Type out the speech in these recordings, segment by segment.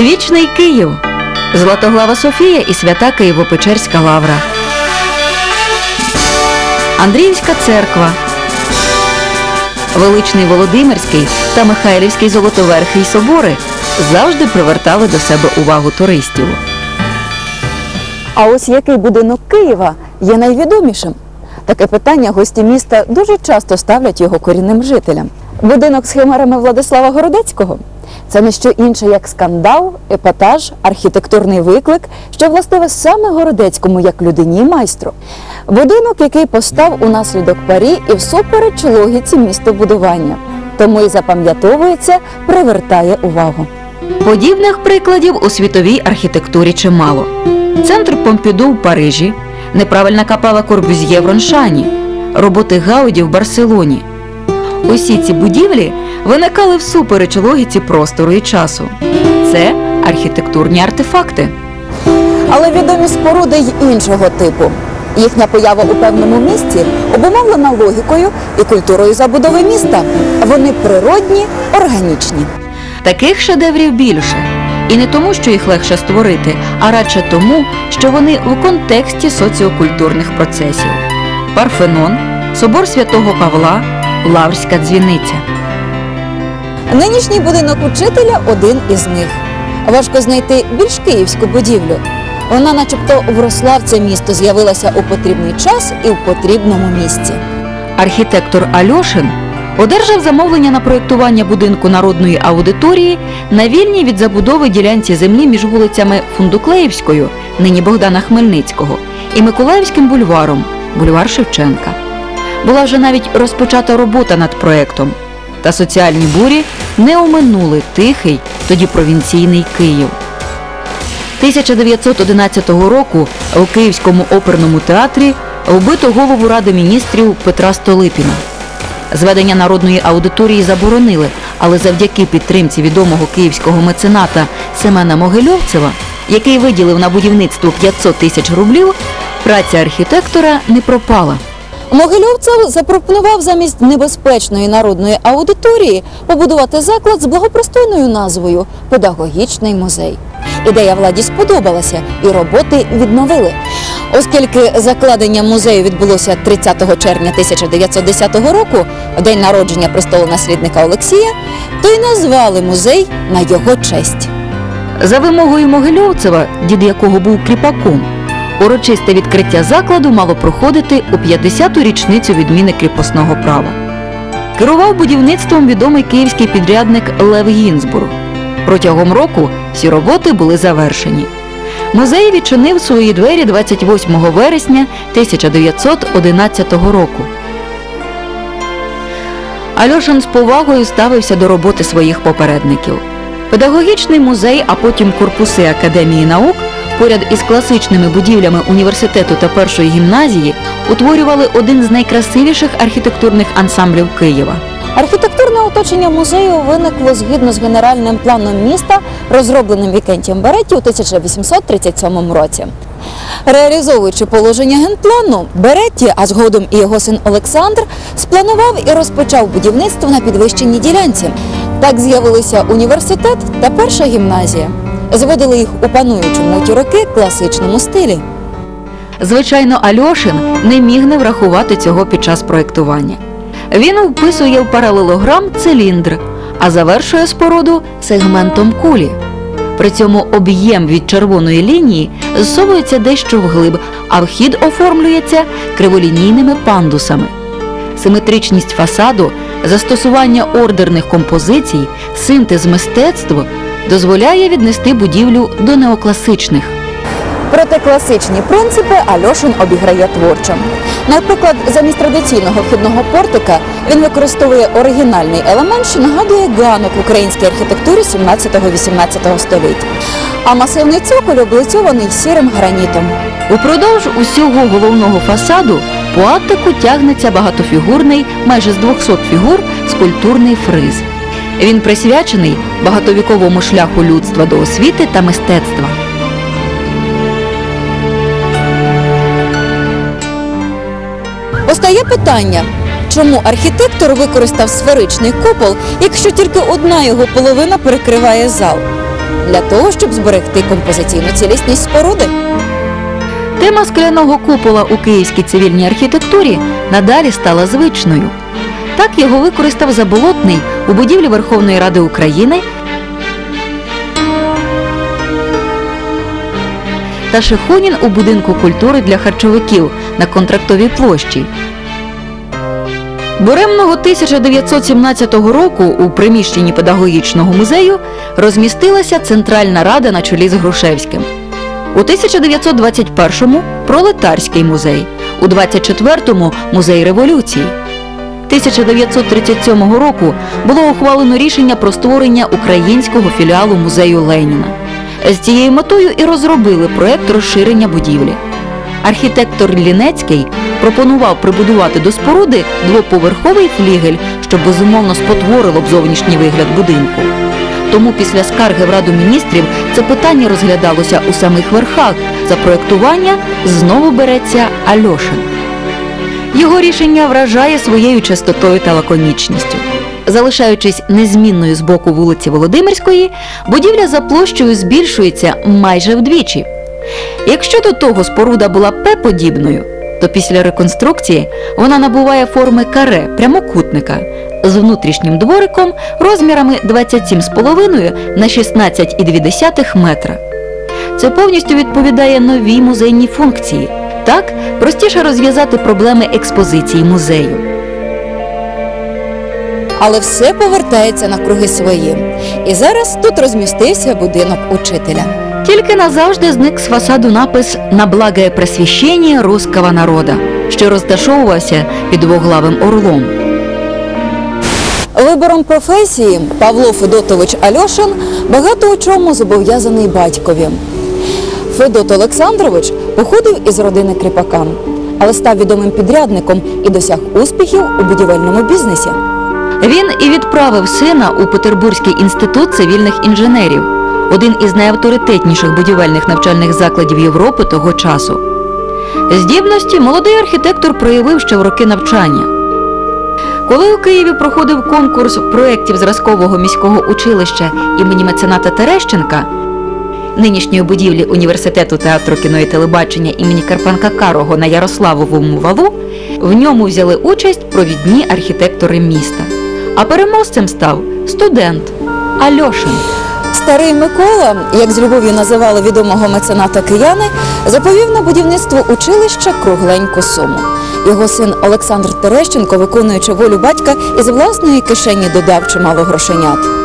Вічний Київ, Златоглава Софія і свята Києво-Печерська лавра. Андріївська церква, Величний Володимирський та Михайлівський Золотоверхий собори завжди привертали до себе увагу туристів. А ось який будинок Києва є найвідомішим? Таке питання гості міста дуже часто ставлять його корінним жителям. Будинок з химерами Владислава Городецького це не що інше, як скандал, епатаж, архітектурний виклик, що властиве саме Городецькому як людині майстру. Будинок, який постав унаслідок парі і всупереч логіці містобудування. Тому і запам'ятовується, привертає увагу. Подібних прикладів у світовій архітектурі чимало. Центр Помпіду в Парижі, неправильна капела Корбюз'є в Роншані, роботи Гауді в Барселоні. Усі ці будівлі виникали всупереч логіці простору і часу. Це архітектурні артефакти. Але відомі споруди й іншого типу. Їхня поява у певному місці обумовлена логікою і культурою забудови міста. Вони природні, органічні. Таких шедеврів більше. І не тому, що їх легше створити, а радше тому, що вони в контексті соціокультурних процесів. Парфенон, собор святого Павла, Лаврська дзвіниця. Нинішній будинок учителя один із них. Важко знайти більш київську будівлю. Вона, начебто, вросла в це місто, з'явилася у потрібний час і в потрібному місці. Архітектор Альошин одержав замовлення на проєктування будинку народної аудиторії на вільній від забудови ділянці землі між вулицями Фундуклеївською, нині Богдана Хмельницького, і Миколаївським бульваром, бульвар Шевченка. Була вже навіть розпочата робота над проєктом. Та соціальні бурі не оминули тихий, тоді провінційний Київ. 1911 року у Київському оперному театрі вбито голову Ради міністрів Петра Столипіна. Зведення народної аудиторії заборонили, але завдяки підтримці відомого київського мецената Семена Могильовцева, який виділив на будівництво 500 тисяч рублів, праця архітектора не пропала. Могильовцев запропонував замість небезпечної народної аудиторії побудувати заклад з благопристойною назвою Педагогічний музей. Ідея владі сподобалася і роботи відновили. Оскільки закладення музею відбулося 30 червня 1910 року, день народження престолонаслідника Олексія, то й назвали музей на його честь. За вимогою Могильовцева, дід якого був кріпаком, урочисте відкриття закладу мало проходити у 50-ту річницю відміни кріпосного права. Керував будівництвом відомий київський підрядник Лев Гінзбург. Протягом року всі роботи були завершені. Музей відчинив свої двері 28 вересня 1911 року. Альошин з повагою ставився до роботи своїх попередників. Педагогічний музей, а потім корпуси Академії наук поряд із класичними будівлями університету та першої гімназії утворювали один з найкрасивіших архітектурних ансамблів Києва. Архітектурне оточення музею виникло згідно з генеральним планом міста, розробленим Вікентієм Беретті у 1837 році. Реалізовуючи положення генплану, Беретті, а згодом і його син Олександр, спланував і розпочав будівництво на підвищеній ділянці. Так з'явилися університет та перша гімназія. Зводили їх у пануючому ті роки класичному стилі. Звичайно, Альошин не міг не врахувати цього під час проєктування. Він вписує в паралелограм циліндр, а завершує споруду сегментом кулі. При цьому об'єм від червоної лінії зсовується дещо вглиб, а вхід оформлюється криволінійними пандусами. Симетричність фасаду, застосування ордерних композицій, синтез мистецтва дозволяє віднести будівлю до неокласичних. Проте класичні принципи Альошин обіграє творчо. Наприклад, замість традиційного вхідного портика він використовує оригінальний елемент, що нагадує ганок в українській архітектурі 17-18 століть. А масивний цоколь облицьований сірим гранітом. Упродовж усього головного фасаду по атику тягнеться багатофігурний, майже з 200 фігур, скульптурний фриз. Він присвячений багатовіковому шляху людства до освіти та мистецтва. Постає питання, чому архітектор використав сферичний купол, якщо тільки одна його половина перекриває зал? для того, щоб зберегти композиційну цілісність споруди. Тема скляного купола у київській цивільній архітектурі надалі стала звичною. Так його використав Заболотний у будівлі Верховної Ради України та Шихонін у будинку культури для харчовиків на контрактовій площі. Буремного 1917 року у приміщенні педагогічного музею розмістилася Центральна Рада на чолі з Грушевським. У 1921-му пролетарський музей, у 24-му музей революції. 1937 року було ухвалено рішення про створення українського філіалу музею Леніна. З цією метою і розробили проект розширення будівлі. Архітектор Лінецький пропонував прибудувати до споруди двоповерховий флігель, що безумовно спотворило б зовнішній вигляд будинку. Тому після скарги в Раду міністрів це питання розглядалося у самих верхах. За проєктування знову береться Альошин. Його рішення вражає своєю чистотою та лаконічністю. Залишаючись незмінною з боку вулиці Володимирської, будівля за площею збільшується майже вдвічі. Якщо до того споруда була П-подібною, то після реконструкції вона набуває форми каре прямокутника з внутрішнім двориком розмірами 27,5 на 16,2 метра. Це повністю відповідає новій музейній функції. Так простіше розв'язати проблеми експозиції музею. Але все повертається на круги свої. І зараз тут розмістився будинок учителя. Тільки назавжди зник з фасаду напис «На благое просвіщення русского народа», що розташовувався під двоглавим орлом. Вибором професії Павло Федотович Альошин багато у чому зобов'язаний батькові. Федот Олександрович походив із родини кріпака, але став відомим підрядником і досяг успіхів у будівельному бізнесі. Він і відправив сина у Петербурзький інститут цивільних інженерів, один із найавторитетніших будівельних навчальних закладів Європи того часу. Здібності молодий архітектор проявив ще в роки навчання. Коли у Києві проходив конкурс проєктів зразкового міського училища імені мецената Терещенка, нинішньої будівлі університету театру кіно і телебачення імені Карпенка Карого на Ярославовому валу, в ньому взяли участь провідні архітектори міста. А переможцем став студент Альошин. Старий Микола, як з любов'ю називали відомого мецената кияни, заповів на будівництво училища кругленьку суму. Його син Олександр Терещенко, виконуючи волю батька, із власної кишені додав чимало грошенят.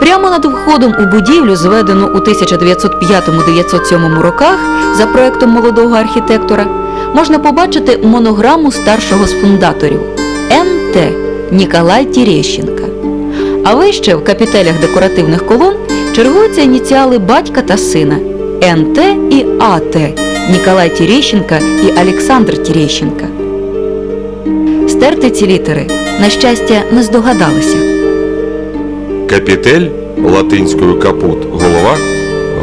Прямо над входом у будівлю, зведену у 1905-907 роках за проектом молодого архітектора, можна побачити монограму старшого з фундаторів Н.Т. Ніколай Терещенка. А вище в капітелях декоративних колон чергуються ініціали батька та сина Н.Т. і А.Т. Ніколай Терещенка і Олександр Терещенка. Стерти ці літери, на щастя, не здогадалися. Капітель латинською капут голова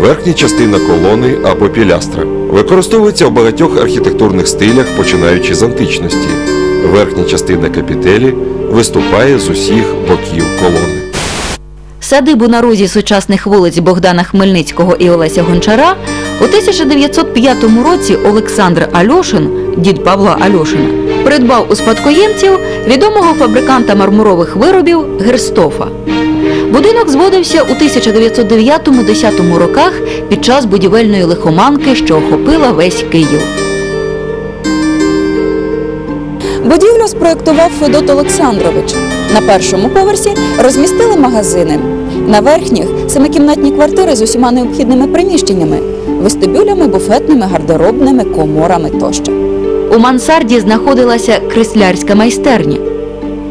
верхня частина колони або пілястра. Використовується в багатьох архітектурних стилях, починаючи з античності. Верхня частина капітелі виступає з усіх боків колони. Садибу на розі сучасних вулиць Богдана Хмельницького і Олеся Гончара у 1905 році Олександр Альошин, дід Павла Альошина, придбав у спадкоємців відомого фабриканта мармурових виробів Герстофа. Будинок зводився у 1909-10 роках під час будівельної лихоманки, що охопила весь Київ. Будівлю спроєктував Федот Олександрович. На першому поверсі розмістили магазини. На верхніх семикімнатні квартири з усіма необхідними приміщеннями, вестибюлями, буфетними, гардеробними, коморами тощо. У мансарді знаходилася креслярська майстерня.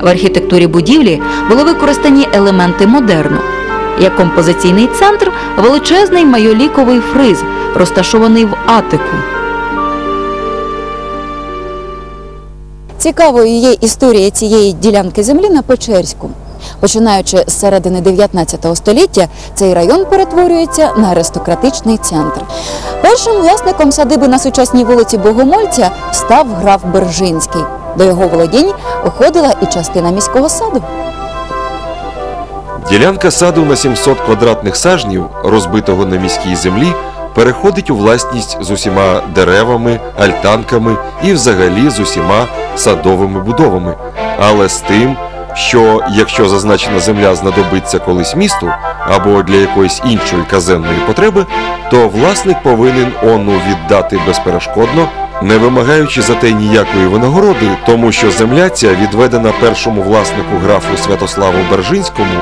В архітектурі будівлі були використані елементи модерну. Як композиційний центр величезний майоліковий фриз, розташований в атику. Цікавою є історія цієї ділянки землі на Печерську. Починаючи з середини 19 століття, цей район перетворюється на аристократичний центр. Першим власником садиби на сучасній вулиці Богомольця став граф Бержинський. До його володінь входила і частина міського саду. Ділянка саду на 700 квадратних сажнів, розбитого на міській землі, переходить у власність з усіма деревами, альтанками і взагалі з усіма садовими будовами, але з тим, що якщо зазначена земля знадобиться колись місту або для якоїсь іншої казенної потреби, то власник повинен ону віддати безперешкодно, не вимагаючи за те ніякої винагороди, тому що земля ця відведена першому власнику графу Святославу Бержинському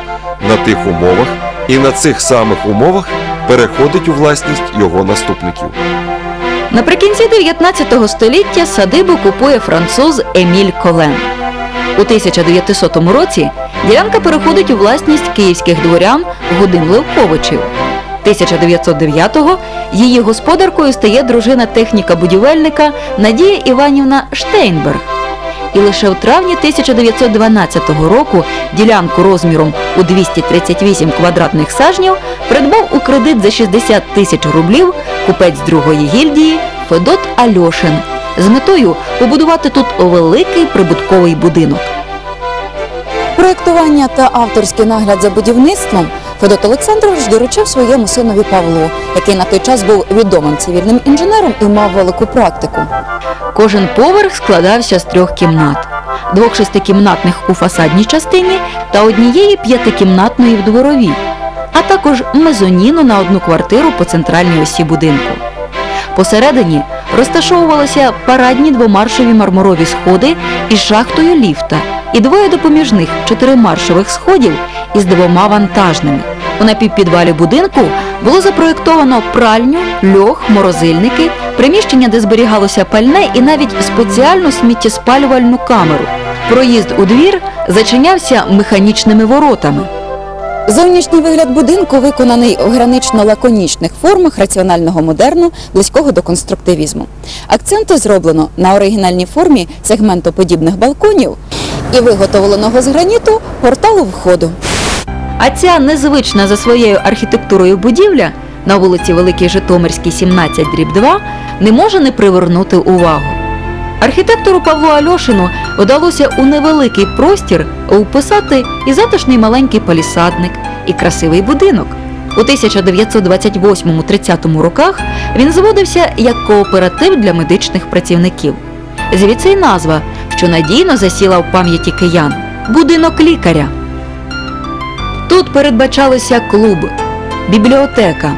на тих умовах, і на цих самих умовах переходить у власність його наступників. Наприкінці 19 століття садибу купує француз Еміль Колен. У 1900 році ділянка переходить у власність київських дворян Гудим Левковичів. 1909-го її господаркою стає дружина техніка-будівельника Надія Іванівна Штейнберг. І лише в травні 1912 року ділянку розміром у 238 квадратних сажнів придбав у кредит за 60 тисяч рублів купець другої гільдії Федот Альошин з метою побудувати тут великий прибутковий будинок. Проєктування та авторський нагляд за будівництвом Федот Олександрович доручив своєму синові Павлу, який на той час був відомим цивільним інженером і мав велику практику. Кожен поверх складався з трьох кімнат: двох шестикімнатних у фасадній частині та однієї п'ятикімнатної в дворовій, а також мезоніну на одну квартиру по центральній осі будинку. Посередині розташовувалися парадні двомаршові мармурові сходи із шахтою ліфта і двоє допоміжних чотиримаршових сходів із двома вантажними. У напівпідвалі будинку було запроєктовано пральню, льох, морозильники, приміщення, де зберігалося пальне, і навіть спеціальну сміттєспалювальну камеру. Проїзд у двір зачинявся механічними воротами. Зовнішній вигляд будинку виконаний в гранично-лаконічних формах раціонального модерну, близького до конструктивізму. Акценти зроблено на оригінальній формі сегментоподібних балконів і виготовленого з граніту порталу входу. А ця незвична за своєю архітектурою будівля на вулиці Великій Житомирській, 17 дріб 2, не може не привернути увагу. Архітектору Павлу Альошину вдалося у невеликий простір вписати і затишний маленький палісадник, і красивий будинок. У 1928-30 роках він зводився як кооператив для медичних працівників. Звідси й назва, що надійно засіла в пам'яті киян будинок лікаря. Тут передбачалися клуб, бібліотека,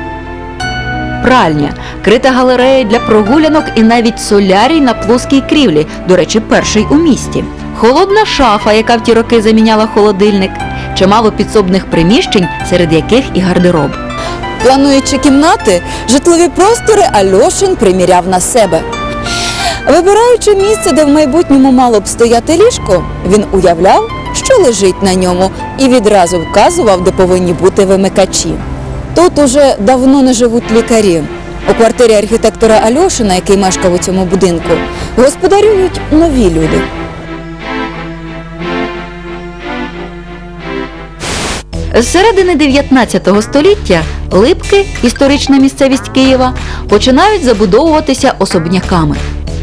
пральня, крита галерея для прогулянок і навіть солярій на плоскій крівлі, до речі, перший у місті. Холодна шафа, яка в ті роки заміняла холодильник, чимало підсобних приміщень, серед яких і гардероб. Плануючи кімнати, житлові простори Альошин приміряв на себе. Вибираючи місце, де в майбутньому мало б стояти ліжко, він уявляв, що лежить на ньому, і відразу вказував, де повинні бути вимикачі. Тут уже давно не живуть лікарі. У квартирі архітектора Альошина, який мешкав у цьому будинку, господарюють нові люди. З середини 19 століття Липки, історична місцевість Києва, починають забудовуватися особняками.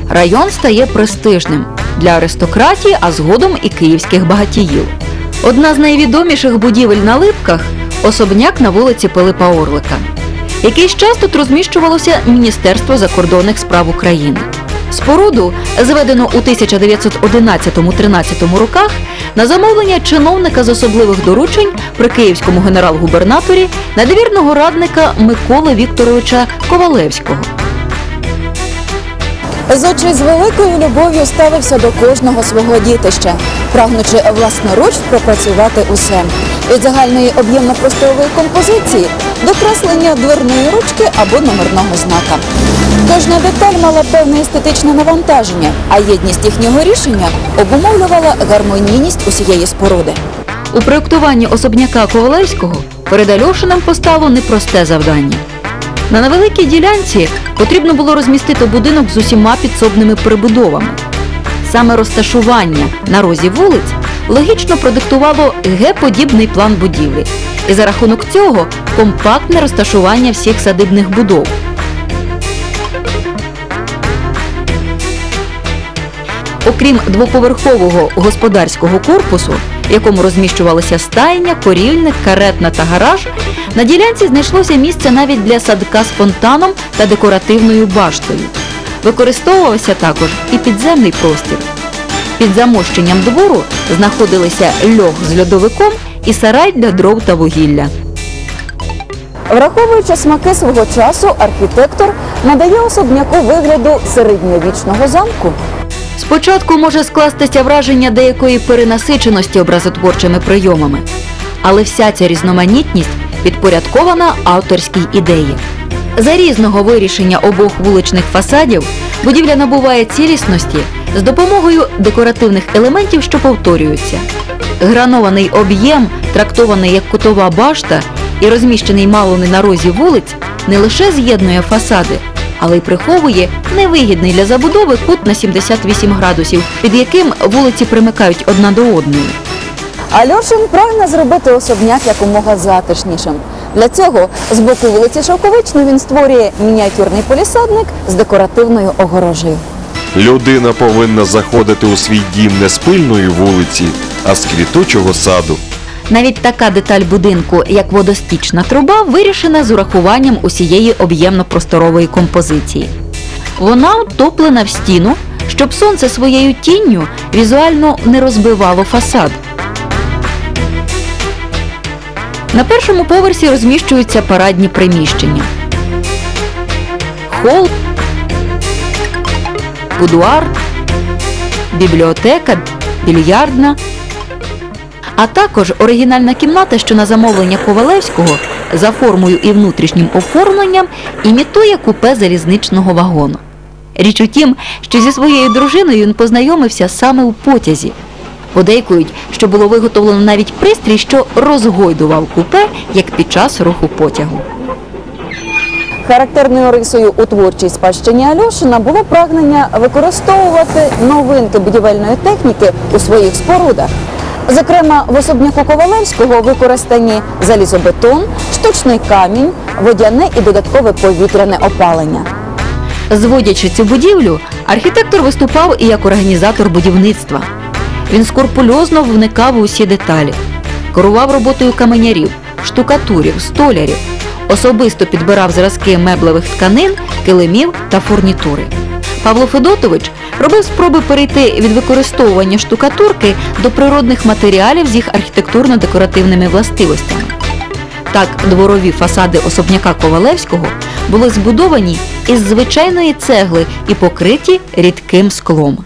Район стає престижним для аристократії, а згодом і київських багатіїв. Одна з найвідоміших будівель на Липках особняк на вулиці Пилипа Орлика. Якийсь час тут розміщувалося Міністерство закордонних справ України. Споруду, зведену у 1911-13 роках, на замовлення чиновника з особливих доручень при київському генерал-губернаторі надвірного радника Миколи Вікторовича Ковалевського. Зодчий з великою любов'ю ставився до кожного свого дітища, прагнучи власноруч пропрацювати усе від загальної об'ємно-простової композиції до креслення дверної ручки або номерного знака. Кожна деталь мала певне естетичне навантаження, а єдність їхнього рішення обумовлювала гармонійність усієї споруди. У проєктуванні особняка Ковалевського перед Альошиним постало непросте завдання. На невеликій ділянці потрібно було розмістити будинок з усіма підсобними прибудовами. Саме розташування на розі вулиць логічно продиктувало Г-подібний план будівлі, і за рахунок цього компактне розташування всіх садибних будов. Окрім двоповерхового господарського корпусу, в якому розміщувалися стайня, корільник, каретна та гараж, на ділянці знайшлося місце навіть для садка з фонтаном та декоративною баштою. Використовувався також і підземний простір. Під замощенням двору знаходилися льох з льодовиком і сарай для дров та вугілля. Враховуючи смаки свого часу, архітектор надає особняку вигляду середньовічного замку. Спочатку може скластися враження деякої перенасиченості образотворчими прийомами, але вся ця різноманітність підпорядкована авторській ідеї. За різного вирішення обох вуличних фасадів будівля набуває цілісності з допомогою декоративних елементів, що повторюються. Гранований об'єм, трактований як кутова башта і розміщений мало не на розі вулиць, не лише з'єднує фасади, але й приховує невигідний для забудови кут на 78 градусів, під яким вулиці примикають одна до одної. Альошин прагне зробити особняк якомога затишнішим. Для цього з боку вулиці Шовковичної він створює мініатюрний полісадник з декоративною огорожею. Людина повинна заходити у свій дім не з пильної вулиці, а з квітучого саду. Навіть така деталь будинку, як водостічна труба, вирішена з урахуванням усієї об'ємно-просторової композиції. Вона втоплена в стіну, щоб сонце своєю тінню візуально не розбивало фасад. На першому поверсі розміщуються парадні приміщення. Хол, будуар, бібліотека, більярдна, а також оригінальна кімната, що на замовлення Ковалевського за формою і внутрішнім оформленням імітує купе залізничного вагону. Річ у тім, що зі своєю дружиною він познайомився саме у потязі. Подейкують, що було виготовлено навіть пристрій, що розгойдував купе, як під час руху потягу. Характерною рисою у творчій спадщині Альошина було прагнення використовувати новинки будівельної техніки у своїх спорудах. Зокрема, в особняку Ковалевського використані залізобетон, штучний камінь, водяне і додаткове повітряне опалення. Зводячи цю будівлю, архітектор виступав і як організатор будівництва. Він скрупульозно вникав у усі деталі, керував роботою каменярів, штукатурів, столярів, особисто підбирав зразки меблевих тканин, килимів та фурнітури. Павло Федотович робив спроби перейти від використовування штукатурки до природних матеріалів з їх архітектурно-декоративними властивостями. Так, дворові фасади особняка Ковалевського були збудовані із звичайної цегли і покриті рідким склом.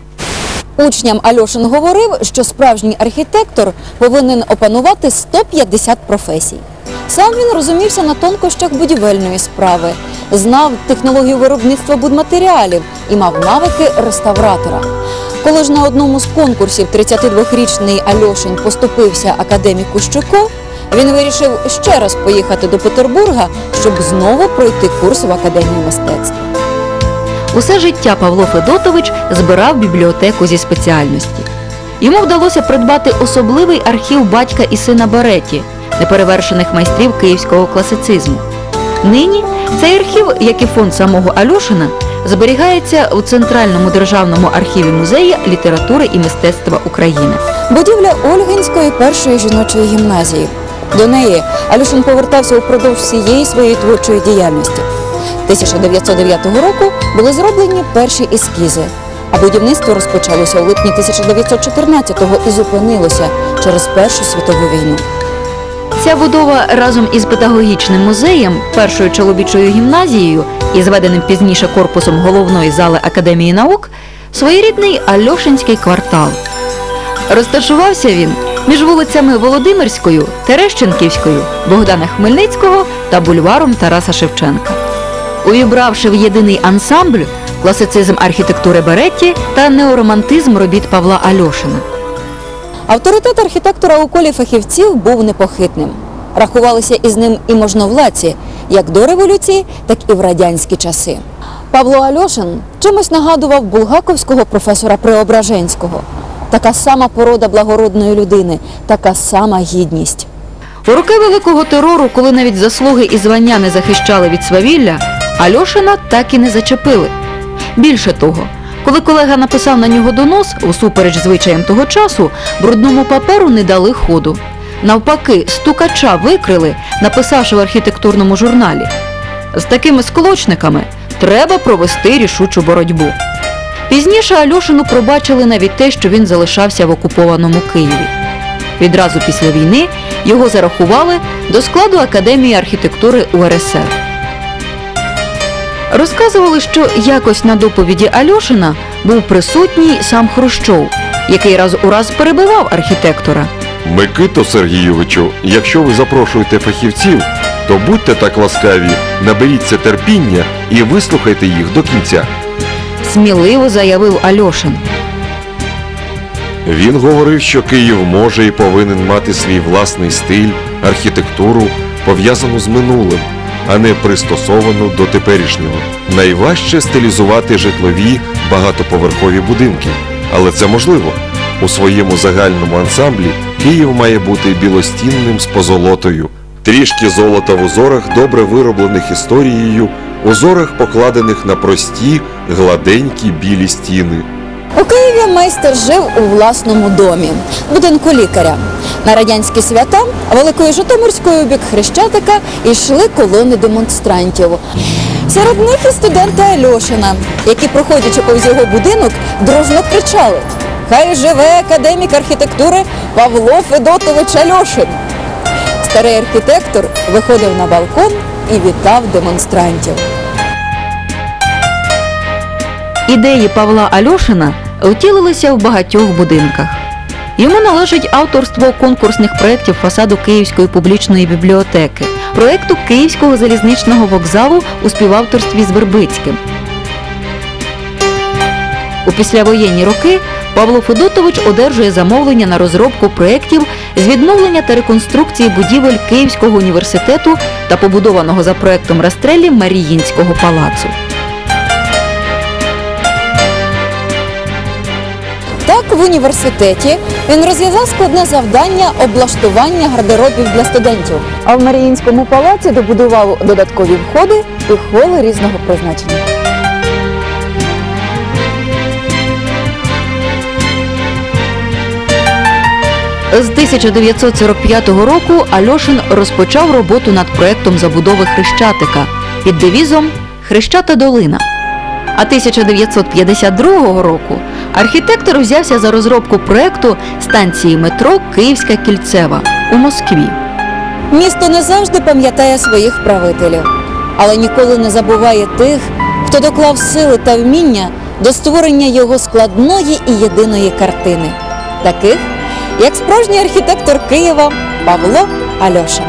Учням Альошин говорив, що справжній архітектор повинен опанувати 150 професій. Сам він розумівся на тонкощах будівельної справи, знав технологію виробництва будматеріалів і мав навики реставратора. Коли ж на одному з конкурсів 32-річний Альошин поступився академіку Щуко, він вирішив ще раз поїхати до Петербурга, щоб знову пройти курс в академії мистецтв. Усе життя Павло Федотович збирав бібліотеку зі спеціальності. Йому вдалося придбати особливий архів батька і сина Береті, неперевершених майстрів київського класицизму. Нині цей архів, як і фонд самого Альошина, зберігається у Центральному державному архіві музею літератури і мистецтва України. Будівля Ольгинської першої жіночої гімназії. До неї Алюшин повертався упродовж всієї своєї творчої діяльності. 1909 року були зроблені перші ескізи, а будівництво розпочалося у липні 1914-го і зупинилося через Першу світову війну. Ця будова разом із педагогічним музеєм, першою чоловічою гімназією і зведеним пізніше корпусом головної зали Академії наук своєрідний Альошинський квартал. Розташувався він між вулицями Володимирською, Терещенківською, Богдана Хмельницького та бульваром Тараса Шевченка. Увібравши в єдиний ансамбль класицизм архітектури Беретті та неоромантизм робіт Павла Альошина. Авторитет архітектора у колі фахівців був непохитним. Рахувалися із ним і можновладці, як до революції, так і в радянські часи. Павло Альошин чимось нагадував булгаковського професора Преображенського. Така сама порода благородної людини, така сама гідність. У роки великого терору, коли навіть заслуги і звання не захищали від свавілля, Альошина так і не зачепили. Більше того, Коли колега написав на нього донос, усупереч звичаям того часу, брудному паперу не дали ходу. Навпаки, стукача викрили, написавши в архітектурному журналі. З такими склочниками треба провести рішучу боротьбу. Пізніше Альошину пробачили навіть те, що він залишався в окупованому Києві. Відразу після війни його зарахували до складу Академії архітектури УРСР. Розказували, що якось на доповіді Альошина був присутній сам Хрущов, який раз у раз перебивав архітектора. Микито Сергійовичу, якщо ви запрошуєте фахівців, то будьте так ласкаві, наберіться терпіння і вислухайте їх до кінця. Сміливо заявив Альошин. Він говорив, що Київ може і повинен мати свій власний стиль, архітектуру, пов'язану з минулим, а не пристосовану до теперішнього. Найважче стилізувати житлові багатоповерхові будинки, але це можливо. У своєму загальному ансамблі Київ має бути білостінним з позолотою. Трішки золота в узорах, добре вироблених історією, узорах, покладених на прості, гладенькі білі стіни. У Києві майстер жив у власному домі, будинку лікаря. На радянські свята Великої Житомирської у бік Хрещатика йшли колони демонстрантів. Серед них і студенти Альошина, які, проходячи повз його будинок, дружно кричали: Хай живе академік архітектури Павло Федотович Альошин. Старий архітектор виходив на балкон і вітав демонстрантів. Ідеї Павла Альошина втілилися в багатьох будинках. Йому належить авторство конкурсних проєктів фасаду Київської публічної бібліотеки, проєкту Київського залізничного вокзалу у співавторстві з Вербицьким. У післявоєнні роки Павло Федотович одержує замовлення на розробку проєктів з відновлення та реконструкції будівель Київського університету та побудованого за проєктом Растрелі Маріїнського палацу. В університеті він розв'язав складне завдання облаштування гардеробів для студентів. А в Маріїнському палаці добудував додаткові входи і холи різного призначення. З 1945 року Альошин розпочав роботу над проектом забудови Хрещатика під девізом Хрещата долина. А 1952 року архітектор взявся за розробку проекту станції метро Київська Кільцева у Москві. Місто не завжди пам'ятає своїх правителів, але ніколи не забуває тих, хто доклав сили та вміння до створення його складної і єдиної картини, таких як справжній архітектор Києва Павло Альошин.